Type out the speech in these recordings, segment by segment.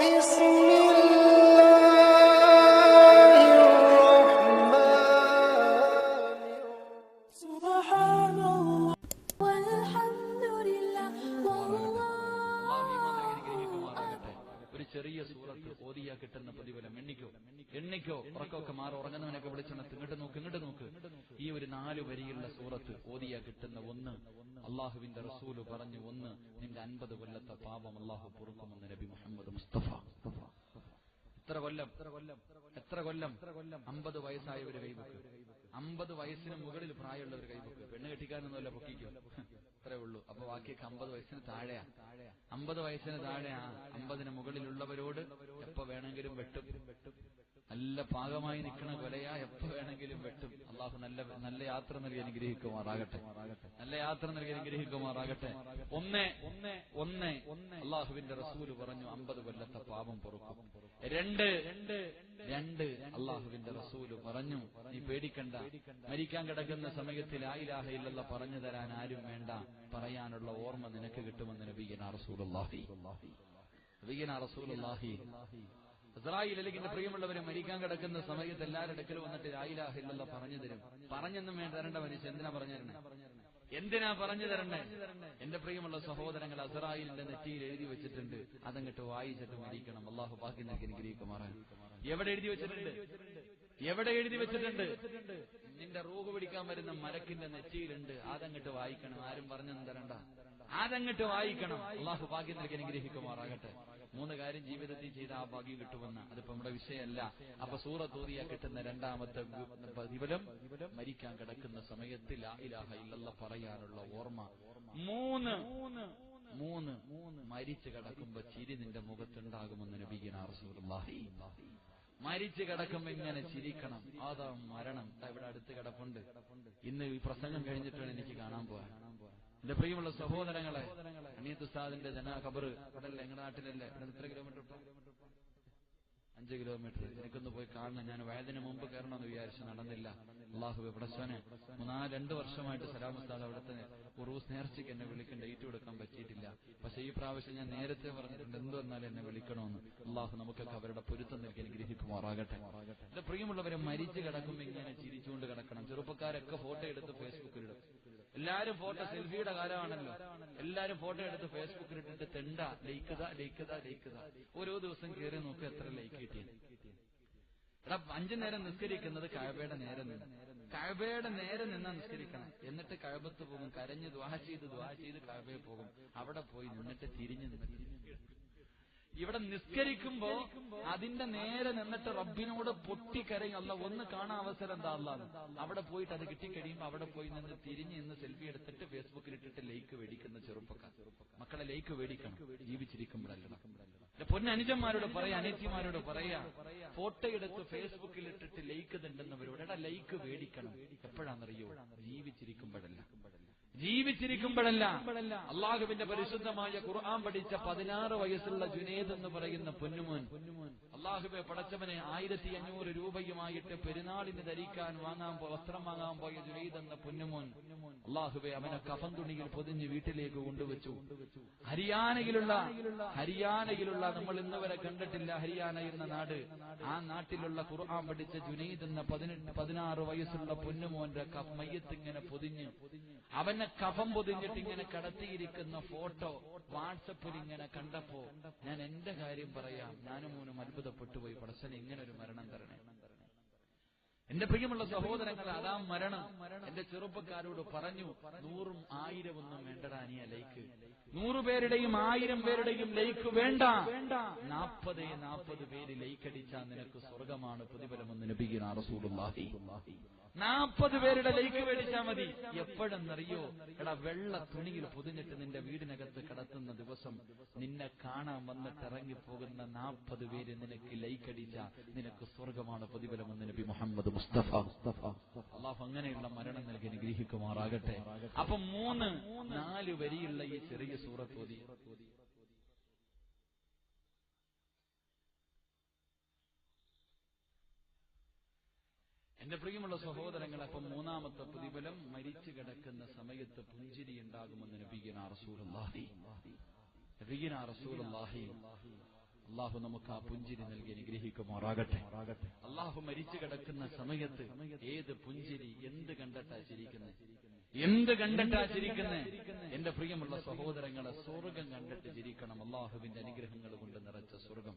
Isso me അമ്പത് വയസ്സായവരെ കൈവക്ക് അമ്പത് വയസ്സിന് മുകളിൽ പ്രായമുള്ളവർ കൈവക്ക് പെണ്ണ് കെട്ടിക്കാനൊന്നുമല്ല പൊക്കിക്കും? അത്രേ ഉള്ളൂ. അപ്പൊ ബാക്കിയൊക്കെ അമ്പത് വയസ്സിന് താഴെയാ. അമ്പത് വയസ്സിന് താഴെയാ. അമ്പതിന് മുകളിലുള്ളവരോട് എപ്പോ വേണമെങ്കിലും വെട്ടും. നല്ല പാകമായി നിൽക്കണ കൊലയാ എപ്പോ വേണമെങ്കിലും വെട്ടും. അള്ളാഹു നല്ല നല്ല യാത്ര നൽകി അനുഗ്രഹിക്കുമാറാകട്ടെ. നല്ല യാത്ര നൽകി അനുഗ്രഹിക്കുമാറാകട്ടെ. ഒന്ന് ഒന്ന് ഒന്ന് അള്ളാഹുവിന്റെ റസൂൽ പറഞ്ഞു അമ്പത് കൊല്ലത്തെ പാപം പൊറുക്കും. രണ്ട് രണ്ട് രണ്ട് അള്ളാഹുവിന്റെ റസൂൽ പറഞ്ഞു നീ പേടിക്കണ്ട. മരിക്കാൻ കിടക്കുന്ന സമയത്തിൽ ആയിലാഹ ഇല്ലല്ല പറഞ്ഞു തരാൻ ആരും വേണ്ട. പറയാനുള്ള ഓർമ്മ നിനക്ക് കിട്ടുമെന്ന് നബീന റസൂലുള്ളാഹി. നബീന റസൂലുള്ളാഹി. പ്രിയമുള്ളവരെ മരിക്കാൻ കിടക്കുന്ന സമയത്ത് എല്ലാവരുടെ അടുക്കൽ വന്നിട്ട് ആയിലാഹ ഇല്ലല്ല പറഞ്ഞു തരും. പറഞ്ഞെന്നും വേണ്ട തരേണ്ട മനുഷ്യൻ എന്തിനാ പറഞ്ഞു തരണേ? എന്തിനാ പറഞ്ഞു തരണ്ടേ എന്റെ പ്രിയമുള്ള സഹോദരങ്ങൾ അസറായിലിന്റെ നെറ്റിയിൽ എഴുതി വെച്ചിട്ടുണ്ട്. അതങ്ങട്ട് വായിച്ചിട്ട് മരിക്കണം. അള്ളാഹു ബാക്കി നൽകി അനുഗ്രഹിക്കുമാറാൻ. എവിടെ എഴുതി വെച്ചിട്ടുണ്ട്? എവിടെ എഴുതി വെച്ചിട്ടുണ്ട്? നിന്റെ റോഗ് പിടിക്കാൻ വരുന്ന മരക്കിന്റെ നെറ്റിയിലുണ്ട് അതങ്ങട്ട് വായിക്കണം. ആരും പറഞ്ഞൊന്നും തരണ്ട. അതങ്ങട്ട് വായിക്കണം. അള്ളാഹു ഭാഗ്യം നൽകി അനുഗ്രഹിക്കുമാറാകട്ടെ. മൂന്ന് കാര്യം ജീവിതത്തിൽ ചെയ്ത ആ ഭാഗ്യം കിട്ടുമെന്ന്. അതിപ്പോ നമ്മുടെ വിഷയമല്ല. അപ്പൊ സൂറത്തോതിയ കിട്ടുന്ന രണ്ടാമത്തെ പ്രതിഫലം മരിക്കാൻ കിടക്കുന്ന സമയത്ത് ലാ ഇലാഹ ഇല്ലല്ല പറയാനുള്ള ഓർമ്മ. മൂന്ന് മൂന്ന് മരിച്ചു കിടക്കുമ്പോ ചിരി നിന്റെ മുഖത്തുണ്ടാകുമെന്ന് നബിഗിനാർ റസൂലുള്ളാഹി. മരിച്ചു കിടക്കുമ്പോ ഇങ്ങനെ ചിരിക്കണം. അതാ മരണം. ഇവിടെ അടുത്ത് കിടപ്പുണ്ട്. ഇന്ന് ഈ പ്രസംഗം കഴിഞ്ഞിട്ടാണ് എനിക്ക് കാണാൻ പോവാൻ. എന്റെ പ്രിയമുള്ള സഹോദരങ്ങളെ അനിയത്ത് ഉസ്താദിന്റെ ജനാ ഖബർ ഇവിടല്ലേ ഞങ്ങളുടെ നാട്ടിലല്ലേ? ഇവിടെ എത്ര കിലോമീറ്റർ? അഞ്ച് കിലോമീറ്റർ. എനിക്കൊന്ന് പോയി കാണണം. ഞാൻ വയതിന് മുമ്പ് കയറണമെന്ന് വിചാരിച്ചു നടന്നില്ല. അള്ളാഹു എവിടസ്വനെ മൂന്നാൽ രണ്ട് വർഷമായിട്ട് സലാം ഉസ്താദ് അവിടുത്തെ ഉറൂസ് നേർച്ചയ്ക്ക് എന്നെ വിളിക്കേണ്ട ഡേറ്റ് കൊടുക്കാൻ പറ്റിയിട്ടില്ല. പക്ഷെ ഈ പ്രാവശ്യം ഞാൻ നേരത്തെ പറഞ്ഞിട്ടുണ്ട് എന്ത് വന്നാലും എന്നെ വിളിക്കണമെന്ന്. അള്ളാഹു നമുക്കൊക്കെ അവരുടെ പൊരുത്തം നൽകി അനുഗ്രഹിക്കുമാറാകട്ടെ. എന്റെ പ്രിയമുള്ളവരെ മരിച്ചു കിടക്കുമ്പോൾ ഇങ്ങനെ ചിരിച്ചുകൊണ്ട് കിടക്കണം. ചെറുപ്പക്കാരൊക്കെ ഫോട്ടോ എടുത്ത് ഫേസ്ബുക്കിലിടും എല്ലാരും ഫോട്ടോ സെൽഫിയുടെ കാലമാണല്ലോ. എല്ലാരും ഫോട്ടോ എടുത്ത് ഫേസ്ബുക്കിൽ ഇട്ടിട്ട് തെണ്ട ലയിക്കുക ലയിക്കുക ലയിക്കുക ഓരോ ദിവസം കയറി നോക്കുക എത്ര ലൈക്ക് കിട്ടി. എടാ അഞ്ചു നേരം നിസ്കരിക്കുന്നത് കഴബയുടെ നേരെ നിന്ന്. കഴബയുടെ നേരെ നിന്നാ നിസ്കരിക്കണം. എന്നിട്ട് കഴബത്ത് പോകും കരഞ്ഞ് ദ്വാ ചെയ്ത് ദ്വാ ചെയ്ത് കഴബയെ പോകും. അവിടെ പോയി നിന്നിട്ട് തിരിഞ്ഞു നിന്ന് ഇവിടെ നിസ്കരിക്കുമ്പോ അതിന്റെ നേരെ നിന്നിട്ട് റബ്ബിനോട് പൊട്ടിക്കരയും അല്ല ഒന്ന് കാണാൻ അവസരം എന്താ അല്ലാന്ന് അവിടെ പോയിട്ട് അത് കിട്ടിക്കഴിയുമ്പോ അവിടെ പോയി നിന്ന് തിരിഞ്ഞ് ഇന്ന് സെൽഫി എടുത്തിട്ട് ഫേസ്ബുക്കിൽ ഇട്ടിട്ട് ലൈക്ക് മേടിക്കുന്ന ചെറുപ്പക്കാർ. മക്കളെ ലൈക്ക് മേടിക്കണം. ജീവിച്ചിരിക്കുമ്പോഴല്ല. പൊന്നനുജന്മാരോട് പറയാ അനിയത്തിമാരോട് പറയാ ഫോട്ടോ എടുത്ത് ഫേസ്ബുക്കിൽ ഇട്ടിട്ട് ലൈക്ക് തണ്ടുന്നവരോട് എടാ ലൈക്ക് മേടിക്കണം. എപ്പോഴാണെന്നറിയോ ജീവിച്ചിരിക്കുമ്പോഴല്ല. ജീവിച്ചിരിക്കുമ്പോഴല്ല അള്ളാഹുവിന്റെ പരിശുദ്ധമായ ഖുർആൻ പഠിച്ച പതിനാറ് വയസ്സുള്ള ജുനേദ് എന്ന് പറയുന്ന പൊന്നുമോൻ അള്ളാഹുബെ പടച്ചവനെ ആയിരത്തി അഞ്ഞൂറ് രൂപയുമായിട്ട് പെരുന്നാളിന് ധരിക്കാൻ വാങ്ങാൻ വസ്ത്രം വാങ്ങാൻ പോയ ജുനൈദ് എന്ന പൊന്നുമോൻ. അള്ളാഹുബെ അവനെ കഫൻ തുണിയിൽ പൊതിഞ്ഞ് വീട്ടിലേക്ക് കൊണ്ടുവച്ചു. ഹരിയാനയിലുള്ള ഹരിയാനയിലുള്ള നമ്മൾ ഇന്ന് വരെ കണ്ടിട്ടില്ല ഹരിയാന എന്ന നാട്. ആ നാട്ടിലുള്ള ഖുർആൻ പഠിച്ച ജുനൈദ് എന്ന പതിനെട്ട് പതിനാറ് വയസ്സുള്ള പൊന്നുമോന്റെ മയ്യത്തിങ്ങനെ മയ്യത്ത് ഇങ്ങനെ പൊതിഞ്ഞ് അവനെ കഫം പൊതിഞ്ഞിട്ട് ഇങ്ങനെ കടത്തിയിരിക്കുന്ന ഫോട്ടോ വാട്സപ്പിൽ ഇങ്ങനെ കണ്ടപ്പോ ഞാൻ എന്റെ കാര്യം പറയാം. ഞാനും മൂന്നും അത്ഭുതപ്പെട്ടു പോയി. പടച്ചന് ഇങ്ങനെ ഒരു മരണം തരണേ. എന്റെ പ്രിയമുള്ള സഹോദരങ്ങൾ അതാ മരണം. എന്റെ ചെറുപ്പക്കാരോട് പറഞ്ഞു നൂറും ആയിരം ഒന്നും വേണ്ടടാ നീ ലൈക്ക്. നൂറുപേരുടെയും ആയിരം പേരുടെയും ലൈക്ക് വേണ്ട. നാൽപ്പത് നാൽപ്പത് പേര് ലൈക്ക് അടിച്ചാൽ നിനക്ക് സ്വർഗമാണ് പ്രതിഫലമെന്ന് ലഭിക്കുന്ന റസൂലുള്ളാഹി. നാൽപ്പത് പേരുടെ ലൈക്ക് മേടിച്ചാൽ മതി. എപ്പോഴെന്നറിയോ? എടാ വെള്ള തുണിയിൽ പൊതിഞ്ഞിട്ട് നിന്റെ വീടിനകത്ത് കടത്തുന്ന ദിവസം നിന്നെ കാണാൻ വന്നിട്ട് ഇറങ്ങിപ്പോകുന്ന നാൽപ്പത് പേര് നിനക്ക് ലൈക്കടിച്ച നിനക്ക് സ്വർഗമാണ് പ്രതിഫലമെന്ന് നബി മുഹമ്മദ് മുസ്തഫ. അള്ളാഹു അങ്ങനെയുള്ള മരണം നൽകി അനുഗ്രഹിക്കുമാറാകട്ടെ. അപ്പൊ മൂന്ന് നാല് വരിയുള്ള ഈ ചെറിയ സൂറത്ത് ഓതി. എന്റെ പ്രിയമുള്ള സഹോദരങ്ങൾ അപ്പം മൂന്നാമത്തെ പ്രതിഫലം മരിച്ചു കിടക്കുന്ന സമയത്ത് പുഞ്ചിരി ഉണ്ടാകുമെന്ന് നബീന റസൂലുള്ളാഹി. നബീന റസൂലുള്ളാഹി. അള്ളാഹു നമുക്ക് ആ പുഞ്ചിരി നൽകി അനുഗ്രഹിക്കുമാറാകട്ടെ. അള്ളാഹു മരിച്ചു കിടക്കുന്ന സമയത്ത് ഏത് പുഞ്ചിരി എന്ത് കണ്ടെത്താ ചിരിക്കുന്നത് എന്ത് കണ്ടിട്ടാ ചിരിക്കുന്നത് എന്റെ പ്രിയമുള്ള സഹോദരങ്ങളെ സ്വർഗം കണ്ടിട്ട് ചിരിക്കണം. അള്ളാഹുവിന്റെ അനുഗ്രഹങ്ങൾ കൊണ്ട് നിറച്ച സ്വർഗം.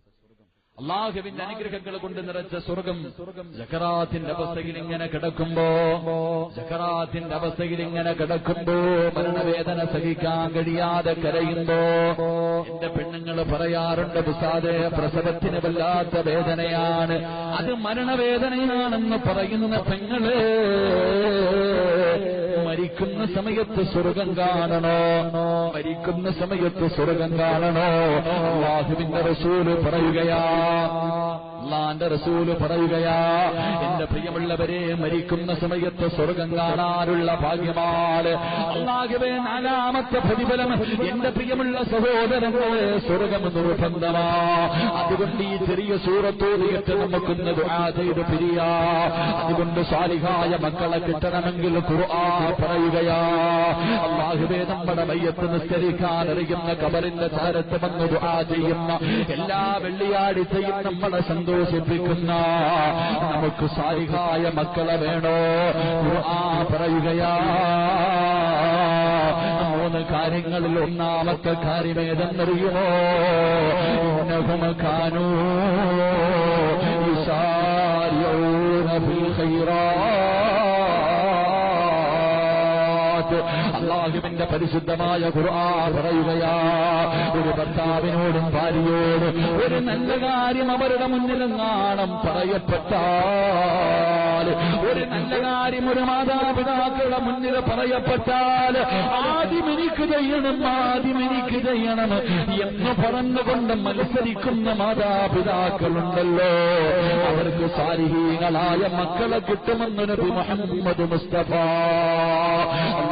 അള്ളാഹുവിന്റെ അനുഗ്രഹങ്ങൾ കൊണ്ട് നിറച്ച സ്വർഗം. ജക്കറാത്തിന്റെ അവസ്ഥയിൽ ഇങ്ങനെ കിടക്കുമ്പോ ജക്കറാത്തിന്റെ അവസ്ഥയിൽ ഇങ്ങനെ കിടക്കുമ്പോ മരണവേദന സഹിക്കാൻ കഴിയാതെ കരയുമ്പോ എന്റെ പെണ്ണുങ്ങൾ പറയാറുണ്ട് പുസാദെ പ്രസവത്തിന് വല്ലാത്ത വേദനയാണ്. അത് മരണവേദനയാണെന്ന് പറയുന്ന പെങ്ങൾ മരിക്കുന്ന സമയത്ത് സ്വർഗം കാണണോ? മരിക്കുന്ന സമയത്ത് സ്വർഗം കാണണോ? അള്ളാഹുവിന്റെ റസൂൽ പറയുകയാ അള്ളാന്റെ റസൂൽ പറയുകയാ എന്റെ പ്രിയമുള്ളവരെ മരിക്കുന്ന സമയത്ത് സ്വർഗം കാണാനുള്ള ഭാഗ്യമാണ് അള്ളാഹുവേ നാലാമത്തെ പ്രതിഫലം എന്റെ പ്രിയമുള്ള സഹോദരങ്ങളെ സ്വർഗം നിർബന്ധമാ. അതുകൊണ്ട് ഈ ചെറിയ സൂറത്തോടിയിട്ട് നമുക്കൊന്ന് ചെയ്ത് പിരിയാ. അതുകൊണ്ട് സാലിഹായ മക്കളെ കിട്ടണമെങ്കിൽ ഖുർആ പറയുകയാ. അള്ളാഹുവേ നമ്മുടെ മയ്യത്ത് നിസ്കരിക്കാൻ അറിയുന്ന കബറിന്റെ ചാരത്ത് വന്ന് ദുആ ചെയ്യുന്ന എല്ലാ വെള്ളിയാഴ്ചയും നമ്മുടെ നമ്മളെ സന്തോഷിപ്പിക്കുന്ന നമുക്ക് സായിഹായ മക്കളെ വേണോ? ആ പറയുകയാ. മൂന്ന് കാര്യങ്ങളിൽ ഒന്നാമത്തെ കാര്യം ഏതെന്നറിയുമോ? ഇന്നഹും കാനൂ അള്ളാഹുവിന്റെ പരിശുദ്ധമായ ഖുർആ പറയുകയാ ഒരു ഭർത്താവിനോടും ഭാര്യയോടും ഒരു നല്ല കാര്യം അവരുടെ മുന്നിലെങ്ങാണം പറയപ്പെട്ടാൽ ഒരു നല്ല കാര്യം ഒരു മാതാപിതാക്കളുടെ മുന്നിൽ പറയപ്പെട്ടാൽ ആദ്യം എനിക്ക് ചെയ്യണം ആദ്യം എനിക്ക് ചെയ്യണം എന്ന് പറഞ്ഞുകൊണ്ട് മത്സരിക്കുന്ന മാതാപിതാക്കളുണ്ടല്ലോ. അവർക്ക് സാരിഹീകളായ മക്കളെ കിട്ടുമെന്ന് നബി മുഹമ്മദ് മുസ്തഫ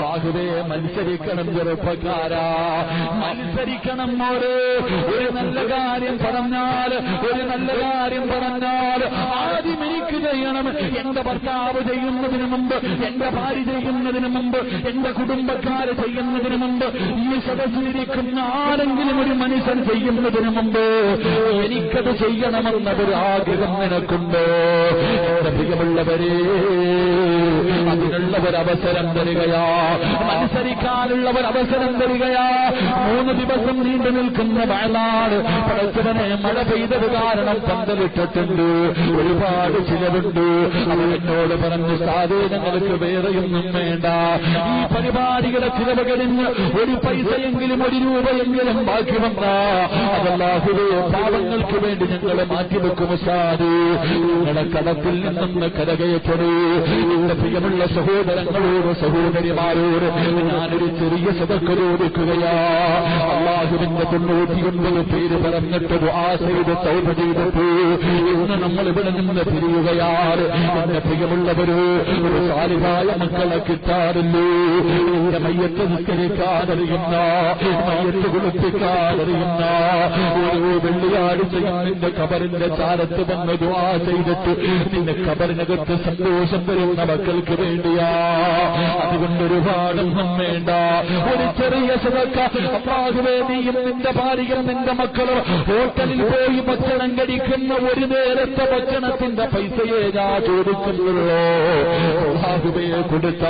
അള്ളാഹുവേ മത്സരിക്കണം ചെറുപ്പക്കാരാ മത്സരിക്കണം മോര് ഒരു നല്ല കാര്യം പറഞ്ഞാൽ ഒരു നല്ല കാര്യം പറഞ്ഞാൽ ആദ്യം എനിക്ക് ചെയ്യണം. എന്റെ ഭർത്താവ് ചെയ്യുന്നതിന് മുമ്പ് എന്റെ ഭാര്യ ചെയ്യുന്നതിന് മുമ്പ് എന്റെ കുടുംബക്കാര് ചെയ്യുന്നതിന് മുമ്പ് ഈ സദസ്സിലിരിക്കുന്ന ആരെങ്കിലും ഒരു മനുഷ്യൻ ചെയ്യുന്നതിന് മുമ്പ് എനിക്കത് ചെയ്യണമെന്നൊരു ആഗ്രഹം നിനക്കുണ്ട്. എന്റെ പ്രിയമുള്ളവരെ അതിനുള്ള ഒരു അവസരം തരികയാ. മത്സരിക്കാനുള്ള ഒരു അവസരം തരികയാ. മൂന്ന് ദിവസം നീണ്ടു നിൽക്കുന്ന വയനാട് പടച്ചവനെ മഴ പെയ്തത് കാരണം പന്തലിട്ടിട്ടുണ്ട്. ഒരുപാട് ചിലവുണ്ട്. അവർ എന്നോട് പറഞ്ഞു സാധനങ്ങൾക്ക് വേറെയൊന്നും വേണ്ട. ഈ പരിപാടികളെ ചിലവ് ഒരു പൈസയെങ്കിലും ഒരു രൂപയെങ്കിലും ബാക്കി വന്ന. അതല്ലാഹുവേ പാവങ്ങൾക്ക് വേണ്ടി ഞങ്ങളെ മാറ്റിവെക്കും സാധു. നിങ്ങളുടെ കടത്തിൽ നിന്നും കരകയറ്റണേ. എന്റെ പ്രിയമുള്ള സഹോദരങ്ങളോട് സഹോദരിമാരോട് ഞാനൊരു ചെറിയ സതക്കൊടുക്കുകയാ അള്ളാഹുവിന്റെ തൊണ്ണൂറ്റിയൊൻപത് പേര് പറഞ്ഞിട്ട് ആശയുടെ തൗപ ചെയ്തിട്ട് ഇന്ന് നമ്മൾ ഇവിടെ നിന്ന് പിരിയുകയാണ് എന്റെ പ്രിയമുള്ളവര് ഒരു സാലിഹായ മക്കളെ കിട്ടാറില്ലേ? എന്റെ മയ്യത്ത് നിസ്കരിക്കാനറിയുന്ന മയ്യത്ത് കുളിപ്പിക്കാനറിയുന്ന ഒരു വെള്ളിയാഴ്ചയും നിന്റെ കബറിന്റെ ചാരത്ത് വന്ന് ദുആ ചെയ്തിട്ട് നിന്റെ കബറിനകത്ത് സന്തോഷം വരുന്ന മക്കൾക്ക് വേണ്ടിയാ. അതുകൊണ്ട് ഒരുപാടൊന്നും വേണ്ട. ഒരു ചെറിയ അള്ളാഹുവേ നീയും നിന്റെ ഭാര്യയും നിന്റെ മക്കളും ഹോട്ടലിൽ പോയി ഭക്ഷണം കഴിക്കുന്ന ഒരു നേരത്തെ ഭക്ഷണത്തിന്റെ പൈസയെ ഞാൻ ചോദിക്കുന്നുള്ളൂ. കൊടുത്ത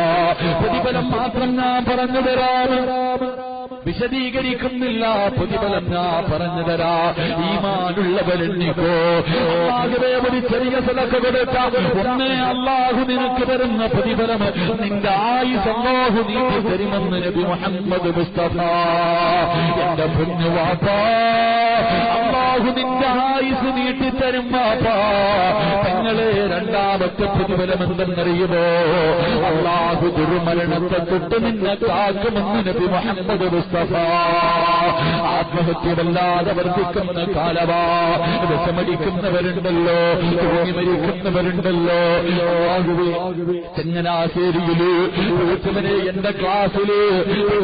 പ്രതിഫലം മാത്രം ഞാൻ പറഞ്ഞു തരാം. വിശദീകരിക്കുന്നില്ല. പ്രതിഫലം ഞാൻ പറഞ്ഞു തരാ. ഈമാനുള്ളവരെണ്ണിക്കോ. അള്ളാഹുവേ ഒരു ചെറിയ സലക്ക് കൊടുത്ത ഒന്നേ അള്ളാഹു നിനക്ക് തരുന്ന പ്രതിഫലം നിന്റെ ആയുസ് അള്ളാഹു നീട്ടി തരുമെന്ന് നബി മുഹമ്മദ് മുസ്തഫ. എന്റെ പൊന്നു വാപ്പാ അള്ളാഹു നിന്റെ ആയുസ് നീട്ടിത്തരും വാപ്പാ തങ്ങളെ രണ്ടാമത്തെ പ്രതിഫലം അള്ളാഹു ദുർമരണത്തെ തൊട്ട് നിന്നെ കാക്കുമെന്ന് നബി മുഹമ്മദ് മുസ്തഫ. ആത്മഹത്യ വല്ലാതെ വർദ്ധിക്കുന്ന കാലവാ. വിഷമടിക്കുന്നവരുണ്ടല്ലോ തൂങ്ങി മരിക്കുന്നവരുണ്ടല്ലോ ചെങ്ങനാശ്ശേരിയിൽ യൂട്യൂബിനെ എന്റെ ക്ലാസ്സിൽ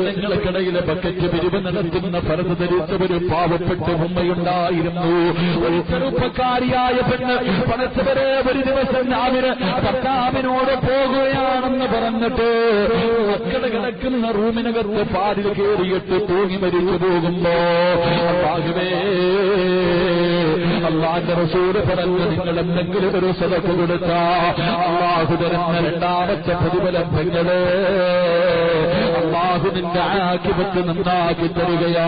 നിങ്ങൾക്കിടയിലെ ബക്കറ്റ് പിരിവ് നടത്തുന്ന ഫലത് ധരിച്ച ഒരു പാവപ്പെട്ട ഉമ്മയുണ്ടായിരുന്നു ഒരു ചെറുപ്പക്കാരിയായ പെണ്ണ് പണച്ചവരെ ഒരു ദിവസം രാവിലെ ഭർത്താവിനോട് പോകുകയാണെന്ന് പറഞ്ഞിട്ട് അക്കട കിടക്കുന്ന റൂമിനകത്ത് പാതിൽ കയറിയിട്ട് തൂങ്ങി മരിച്ചു പോകുമ്പോ ആകവേ അള്ളാന്റെ റസൂൽ പറഞ്ഞു നിങ്ങൾ എന്തെങ്കിലും ഒരു സ്ഥലത്ത് കൊടുത്താ അള്ളാഹു തരുന്ന രണ്ടാമത്തെ പ്രതിഫലം പെങ്ങൾ അള്ളാഹു നിന്റെ ആക്കിപത്ത് നന്നാക്കി തരികയാ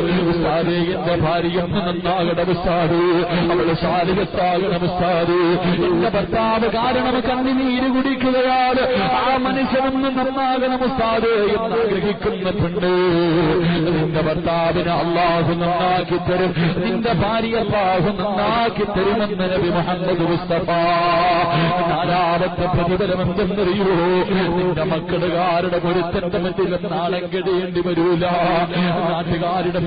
ഉസ്താദേ എന്റെ ഭാര്യ നന്നാകണം ഉസ്താദ്. അവൾ സാലികത്താകണം ഉസ്താദ്. എന്റെ ഭർത്താവ് കാരണം കണ്ണിനീര് കുടിക്കുകയാണ്. ആ മനുഷ്യനൊന്ന് നന്നാകണം ഉസ്താദ് എന്ന് ആഗ്രഹിക്കുന്ന പെണ്ണ് നിന്റെ ഭർത്താവിനെ അള്ളാഹു നന്നാക്കി തരും. നിന്റെ ഭാര്യ അള്ളാഹു നന്നാക്കി തരുമെന്ന് നബി മുഹമ്മദ് മുസ്തഫ. നാലാമത്തെ പ്രതിഫലം എന്തെന്നറിയോ? നിന്റെ മക്കളുകാരുടെ പൊരുത്തന്റെ മുന്നിൽ നാളെ കെടേണ്ടി വരൂല. നാട്ടുകാരുടെ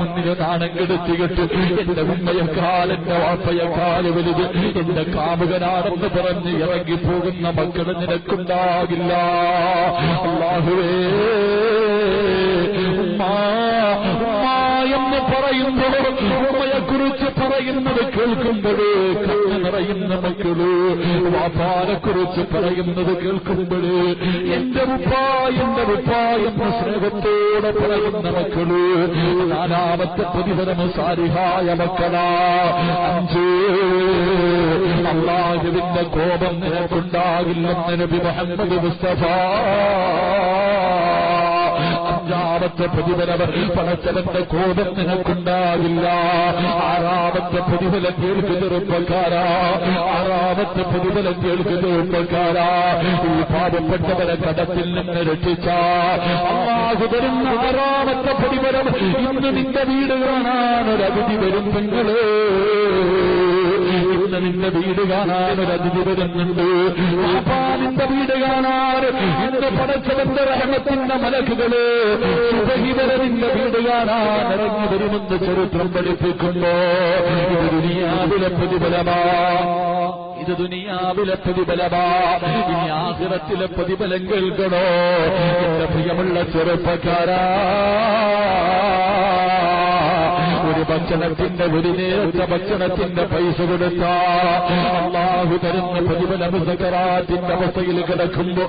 വലുത്. എന്റെ കാമുകനാണെന്ന് പറഞ്ഞ് ഇറങ്ങി പോകുന്ന മക്കൾ നിനക്കുണ്ടാകില്ല അള്ളാഹുവേ ഉമ്മാ, പറയുമ്പോൾ ഉമ്മയെ കുറിച്ച് പറയുന്നത് കേൾക്കുമ്പോഴേ കണ്ണ് നിറയുന്ന മക്കൾ വാപ്പാനെ കുറിച്ച് പറയുന്നത് കേൾക്കുമ്പോഴേ എന്റെ ഉപ്പ എന്റെ ഉപ്പ സ്നേഹത്തോടെ പറയുന്ന മക്കൾ നാലാമത്തെ പ്രതിഫലം സാരിഹായ മക്കളാ. അഞ്ച് അള്ളാഹുവിന്റെ കോപം നിനക്കുണ്ടാകില്ലെന്ന് നബി മുഹമ്മദ് മുസ്തഫ അഞ്ചാമത്തെ ഈ പണച്ചലത്തെ കോപം നിനക്കുണ്ടാകില്ല ആറാമത്തെ പ്രതിഫലം കേൾക്കുന്ന ഉപ്പക്കാരാ ആറാമത്തെ പ്രതിഫലം കേൾക്കുന്ന ഉപ്പക്കാരാ ഈ പാപപ്പെട്ടവരെ കടത്തിൽ നിന്ന് രക്ഷിച്ച. അമ്മാഹു വരുന്ന ആറാമത്തെ പ്രതിഫലം ഇന്ന് നിന്റെ വീട് കാണാൻ ഒരു അവധി വരും ഇന്ന് നിന്റെ വീട് കാണാൻ ഒരു അതിഥി നിന്റെ വീട് കാണാൻ ഇന്ന് പടച്ചവന്റെ റഹമത്തിന്റെ മലക്കുകൾ സുബഹി വരെ നിന്റെ വീട് കാണാൻ ഇറങ്ങി വരുമെന്ന് ചരിത്രം പഠിപ്പിക്കുമ്പോ ദുനിയാവിലെ പ്രതിഫലമാ. ഇത് ദുനിയാവിലെ പ്രതിഫലമാ. ഇനി ആഹിറത്തിലെ പ്രതിഫലം കേൾക്കണോ? എന്റെ പ്രിയമുള്ള ചെറുപ്പക്കാരാ. ഭക്ഷണത്തിന്റെ ഒരു നേരത്തെ ഭക്ഷണത്തിന്റെ പൈസ കൊടുത്ത അള്ളാഹു തരുന്ന പ്രതിഫലം സകറാത്തിന്റെ അവസ്ഥയിൽ കിടക്കുമ്പോ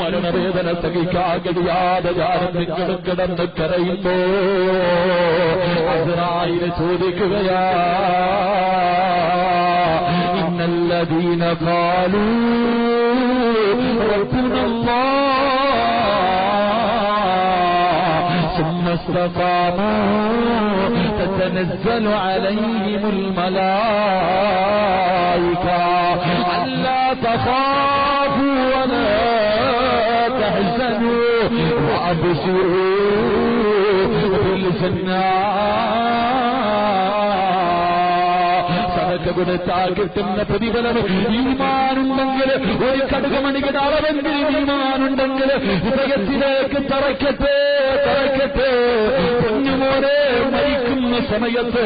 മരണവേദന സഹിക്കാൻ കഴിയാതെ ഞാനും നിങ്ങളും കിടന്ന് കരയുമ്പോ അതിനായിരം ചോദിക്കുകയാ ഇന്നല്ലദീന കാലൂ ربنا الله استقاموا تتنزل عليهم الملائكة ألا تخافوا ولا تحزنوا وأبشروا بالجنة സദക്ക കൊടുത്താൽ കിട്ടുന്ന പ്രതിഫലം ഈമാനുണ്ടെങ്കിൽ ഒരു കടുകമണിയുടെ അളവെങ്കിൽ ഈമാനുണ്ടെങ്കിൽ ഹൃദയത്തിലേക്ക് തറയ്ക്കട്ടെ തറയ്ക്കട്ടെ കുഞ്ഞുമോനെ മരിക്കുന്ന സമയത്ത്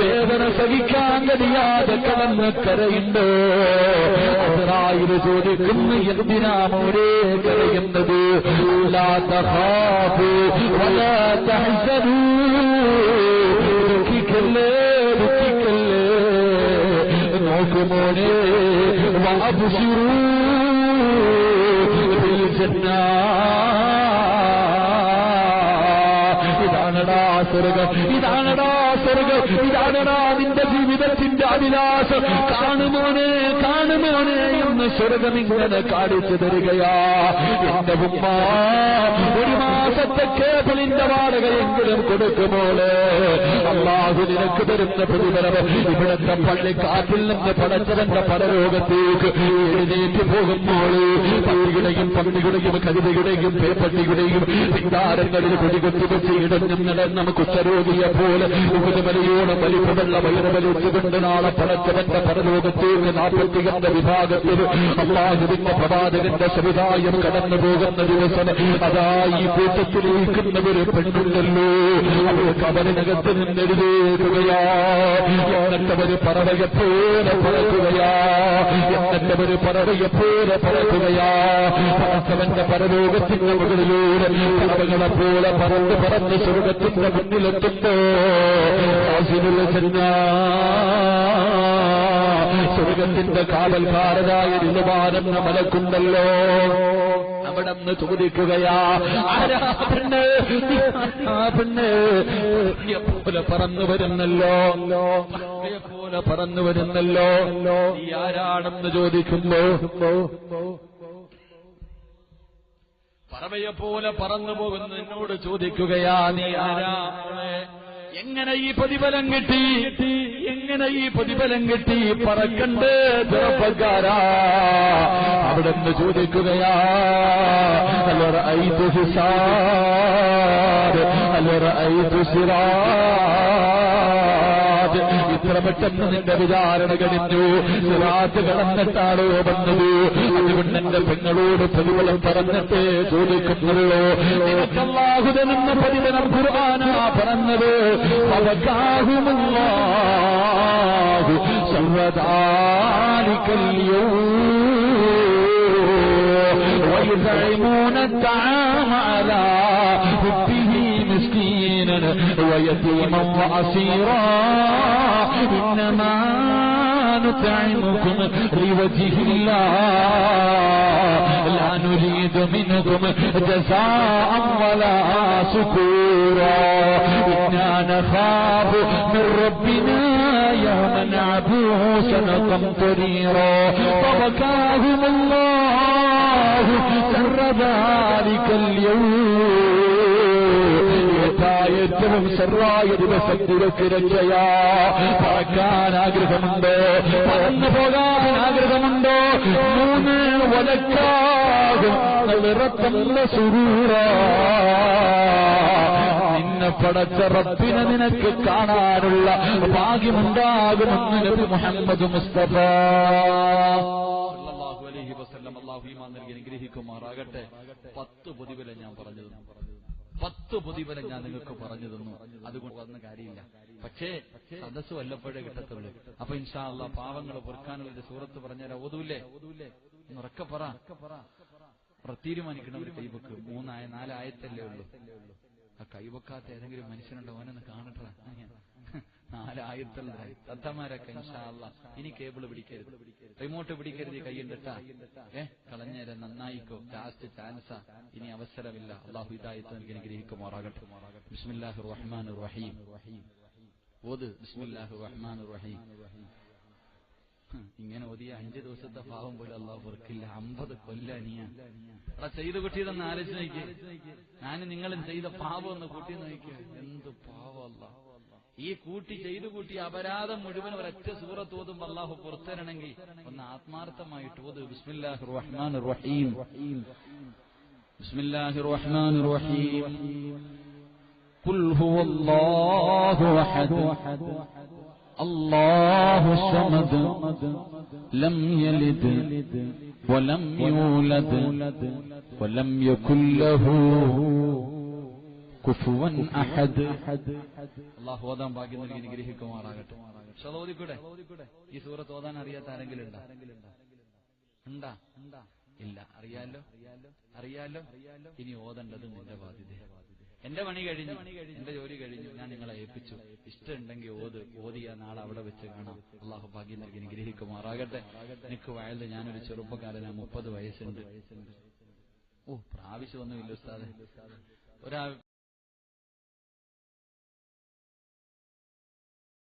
വേദന സഹിക്കാൻ കഴിയാതെ കടന്ന് കരയുണ്ട് അതിനായിരം ചോദിക്കുന്നു എന്തിനാ മോരെ കരയുന്നത്? ദുഃഖിക്കല്ലേ നോക്കുമോനെ വാബുശിറൂ ഇതാണടാ സ്വർഗം. ഇതാണടാ സ്വർഗം. ഇതാണടാ നിന്റെ ജീവിതത്തിന്റെ അഭിലാഷം. കാണുമോനെ കാണുമോനെ. എന്ന് സ്വർഗം ഇങ്ങനെ കാണിച്ചു തരികയാ. എന്റെ ഉമ്മ ഒരു മാസത്തെ കേബിളിന്റെ വാടകയെങ്കിലും കൊടുക്കുമോളെ അള്ളാഹു നിനക്ക് തരുന്ന പ്രതിഫലം ഇവിടുത്തെ പള്ളിക്കാറ്റിൽ നിന്ന് പടച്ചവന്റെ പരലോകത്തേക്ക് എഴുന്നേറ്റ് പോകുമ്പോൾ പള്ളിയുടെയും പള്ളിയുടെയും കരുതയുടെയും പേപ്പട്ടിയുടെയും പിന്താരങ്ങളിൽ കൊടികൊത്തി വെച്ച് ഇടഞ്ഞും നമുക്ക് കുറ്റരോഗിയെ പോലെ ഉപരിമലയോളം വലിപ്പമുള്ള വയറുകൾ വലിച്ചുകൊണ്ട് നാളെ പടച്ചവന്റെ പരലോകത്തേക്ക് നാൽപ്പത്തിയന്റെ വിഭാഗത്തിൽ അള്ളാഹുവിന്റെ പ്രവാചകന്റെ സമുദായം കടന്നു പോകുന്ന ദിവസം അതാ ഈ കൂട്ടത്തിലേക്കുന്ന ഒരു പെണ്ണുണ്ടല്ലോ. അവർ കബറിനകത്ത് നിന്നെഴുതേകുകയാ എന്നിട്ടവര് പറവയെ പോലെ പറക്കുകയാ. പറവയെ പോലെ പറക്കുകയാ. പടച്ചവന്റെ പരലോകത്തിന്റെ മുകളിലൂടെ പറവകളെ പോലെ പറന്ന് പറന്ന് സ്വർഗത്തിന്റെ മുന്നിലെത്തുമ്പോ ആശിലുള്ള സ്വർഗത്തിന്റെ കാവൽക്കാരനായ ഇരുമാനെന്ന മലക്കുണ്ടല്ലോ അവിടെ നിന്ന് ചോദിക്കുകയാ പറന്നു വരുന്നല്ലോ. പോലെ പറന്നു വരുന്നല്ലോ. ഈ ആരാണെന്ന് ചോദിക്കുമ്പോ പറവയെ പോലെ പറന്നു പോകുന്ന എന്നോട് ചോദിക്കുകയാ നീ ആരാ എങ്ങനെ ഈ പ്രതിഫലം കിട്ടി? എങ്ങനെ ഈ പ്രതിഫലം കിട്ടി? പറക്കണ്ട് ചെറുപ്പക്കാരാ അവിടെ നിന്ന് ചോദിക്കുകയാ ഹിസാബ് അല്ലറ ഐതു സിറാജ് ഇത്ര പെട്ടെന്ന് നിന്റെ വിചാരണ കഴിഞ്ഞു സിറാജ് കടന്നിട്ടാണോ വന്നത് അതുകൊണ്ട് എന്റെ പെങ്ങളോട് പ്രതിഫലം പറഞ്ഞിട്ടേ ചോദിക്കുന്നുള്ളൂ നിനക്കല്ലാഹുദനെന്ന പ്രതിഫലം ഖുർആനാ പറഞ്ഞത് അവകാഹുമല്ലാഹു സർവദാലിക്കല്യോ ويزعمون الطعام على حبه مسكينا ويتيما وأسيرا إنما نطعمكم لوجه الله. لا نريد منكم جزاء ولا شكورا. إنا نخاف من ربنا يوما عبوسا قمطريرا فبكاهم الله شر ذلك اليوم. ഏറ്റവും സർവായ ദിവസത്തിലേക്ക് രക്ഷയാ പറക്കാൻ ആഗ്രഹമുണ്ടോ? പറന്നു പോകാൻ ആഗ്രഹമുണ്ടോ? മൂന്ന് വലക്കാകും. നിറത്തല്ല സുരൂറ നിന്നെ പടച്ച റബ്ബിനെ നിനക്ക് കാണാനുള്ള ഭാഗ്യമുണ്ടാകുമെന്ന് നബി മുഹമ്മദ് മുസ്തഫ. അള്ളാഹു അലഹി വസ്ലം അള്ളാഹു നൽകി അനുഗ്രഹിക്കുമാറാകട്ടെ. പത്ത് പൊതുവിലെ ഞാൻ പറഞ്ഞു തന്നു പത്ത് പൊതിവലം ഞാൻ നിങ്ങൾക്ക് പറഞ്ഞു തന്നു. അതുകൊണ്ട് വന്ന കാര്യമില്ല. പക്ഷേ സദസ് വല്ലപ്പോഴേ കിട്ടത്തുള്ളൂ. അപ്പൊ ഇൻഷാ അല്ല പാവങ്ങൾ പൊറുക്കാനുള്ള ഒരു സൂറത്ത് പറഞ്ഞാൽ ഓതൂല്ലേ ഉറക്കെ പറ. തീരുമാനിക്കണം ഒരു കൈവക്ക് മൂന്നായ നാലായത്തല്ലേ ഉള്ളൂ. ആ കൈവക്കാത്ത ഏതെങ്കിലും മനുഷ്യനുണ്ടോ? അവനൊന്ന് കാണട്ടെ നാലായത്തല്ലായി തത്തമാരൊക്കെ ഇൻഷാ അള്ളാ ഇനി കേബിൾ പിടിക്കരുത്. റിമോട്ട് പിടിക്കരുത് കൈയുണ്ടിട്ടാ ഏ കളഞ്ഞേരെ നന്നായിക്കോ. ലാസ്റ്റ് ചാൻസാ ഇനി അവസരമില്ല. അള്ളാഹു ഇതായത്ത് എനിക്ക് അനുഗ്രഹിക്കുമാറാകട്ടെ. ബിസ്മില്ലാഹു റഹ്മാൻ റഹീം. ഓത്. ബിസ്മില്ലാഹു റഹ്മാൻ റഹീം. ഇങ്ങനെ ഓതിയ അഞ്ച് ദിവസത്തെ പാവം പോലും അള്ളാഹു പൊറുക്കില്ല അമ്പത് കൊല്ലനിയ എടാ ചെയ്ത് കുട്ടിയതെന്ന് ആലോചിച്ച് നോക്കിയേ ഞാൻ നിങ്ങളും ചെയ്ത പാവം ഒന്ന് കൂട്ടി നോക്കിയ എന്ത് പാവമല്ല ഈ കൂട്ടി ചെയ്തു കൂട്ടി അപരാധം മുഴുവൻ ഒരൊറ്റ സൂറത്ത് ഓതുമ്പോ അള്ളാഹു പുറത്തരണമെങ്കിൽ ഒന്ന് ആത്മാർത്ഥമായിട്ട് ഓത് ബിസ്മില്ലാഹി റഹ്മാൻ റഹീം ബിസ്മില്ലാഹി റഹ്മാൻ റഹീം قل هو الله احد الله الصمد لم يلد ولم يولد ولم يكن له كفوا احد അള്ളാഹു ഓതാൻ ഭാഗ്യം നൽകി അനുഗ്രഹിക്കുമാറാകട്ടെ പക്ഷെ അത് ഓതിക്കൂടെ ഈ സൂറത്ത് ഓതാൻ അറിയാത്ത ആരെങ്കിലും ഉണ്ടാ ഉണ്ടാ ഇല്ല അറിയാലോ അറിയാലോ ഇനി ഓതേണ്ടത് നിന്റെ ബാധ്യത എന്റെ പണി കഴിഞ്ഞു. എന്റെ ജോലി കഴിഞ്ഞു. ഞാൻ നിങ്ങളെ ഏൽപ്പിച്ചു. ഇഷ്ടമുണ്ടെങ്കിൽ ഓത്. ഓതിയ നാളെ അവിടെ വെച്ച് കാണാം. അള്ളാഹു ഭാഗ്യം നൽകി അനുഗ്രഹിക്കുമാറാകട്ടെ. എനിക്ക് വയലിൽ ഞാനൊരു ചെറുപ്പക്കാരന. മുപ്പത് വയസ്സുണ്ട്. ഓ പ്രാവശ്യമൊന്നുമില്ല ഉസ്താദെ. ഒരാൾ